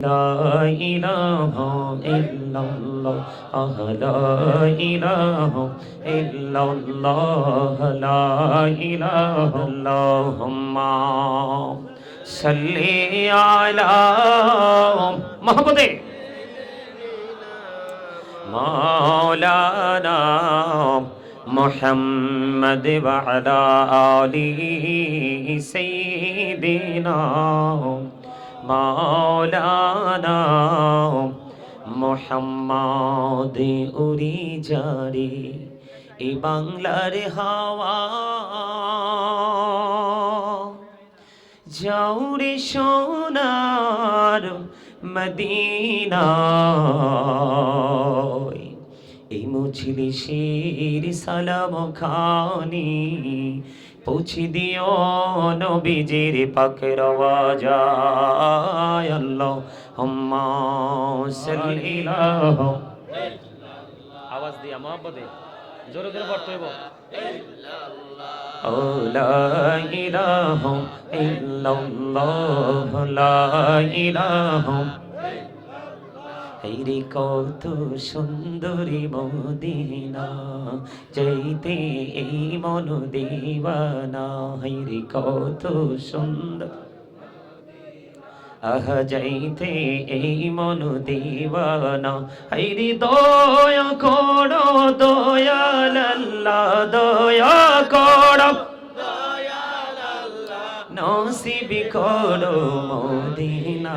لا إله إلا الله لا إله إلا الله لا إله اللهم صل على محمد مولانا محمد وعلى آله سيدنا মাওলানা মোহাম্মদ উড়ি যারে এ বাংলার হাওয়া। যাওরে সোনার মদিনা এই মুজলিসের সালাম খানি পৌঁছে দিও নবীজির পাকে রওয়াজায় আল্লাহ হুম্মা সাল্লিল্লাহু আওয়াজ দিয়া মহব্বতে জোরে জোরে পড়তে হইব। ও লা ইলাহা ইল্লাল্লাহ লা ইলাহা হেরে কত সুন্দরী মদিনা, যাইতে এই মন দিবানা। হেরে কত সুন্দর। আহ, যাইতে এই মন দিবানা। হেরি দয়া করো, দয়াল দয়া করো। নসিব করো মদিনা।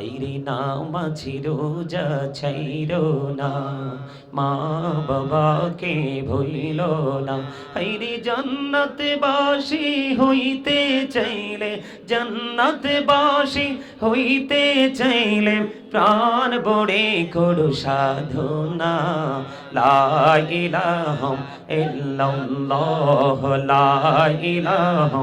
হাইরে নামাজি রোজা ছাইরো না। মা বাবাকে ভুলিল না। হাইরে জান্নাতে বাসি হইতে চাইলে, জান্নাতে বাসি হইতে চাইলে প্রাণ বড়ে করু সাধনা। লা ইলাহা ইল্লাল্লাহ, লা ইলাহা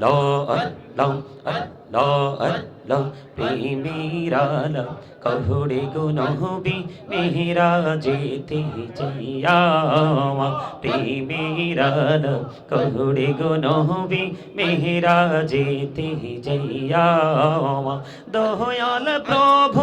লং লং প্রেমেরালা কহরে গো নহবি মেহরা যেতে চাইয়া প্রেমেরালা কহরে গো নহবি মেহরা যেতে চাইয়া দহয়াল প্রভু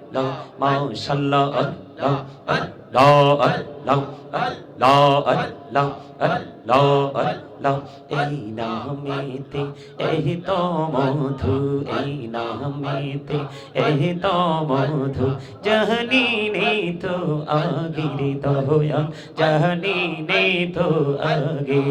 আল্লাহ আল্লাহ আল্লাহ আল্লাহ আল্লাহ আল্লাহ আল্লাহ এই নামেতে এই তো মধু এই নামেতে এই তো মধু জানি নেই তো আগে দয়া জানি নেই তো আগে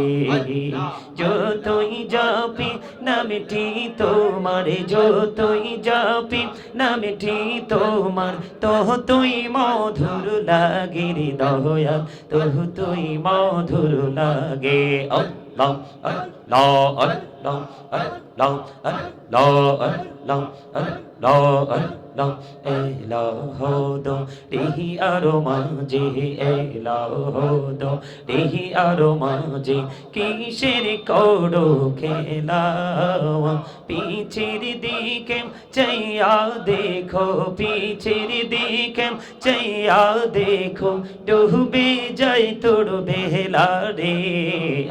যতই যাপি নামটি তোমার যতই জাপি নামটি তোমার তো তুই মধুর লাগে রে দয়া তো তুই মধুর লাগে আল্লাহ আল্লাহ আল্লাহ আল্লাহ আল্লাহ আল্লাহ আল্লাহ আল্লাহ এলাহ দো রিহি আরও মাঝে এলাহ দো রিহি আরও মাঝে কিসের করো খেলাওয়া পিছের দিকে চাইয়া দেখো পিছের দিকে চাইয়া দেখো ডুবে যাই তোর বেলা রে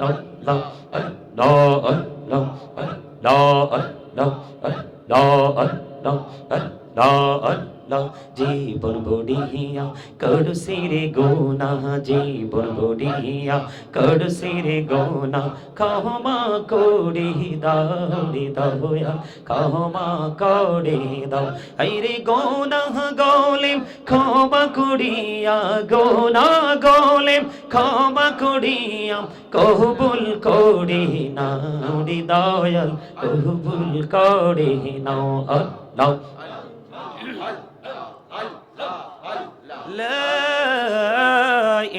আল্লাহ আল্লাহ আল্লাহ আল্লাহ আল্লাহ আল্লাহ আল্লাহ, জীবন বড়িয়া করু সিরে গোনা, জীবন বড়িয়া করু সিরে গোনা, ক্ষমা করে দাও রে দয়া ক্ষমা করে দাও। আইরে গোনা গোলেম, ক্ষমা করিয়া, গোনা গোলেম, ক্ষমা করিয়া, কবুল করে নাও রে দয়াল, কবুল করে আল্লাহ।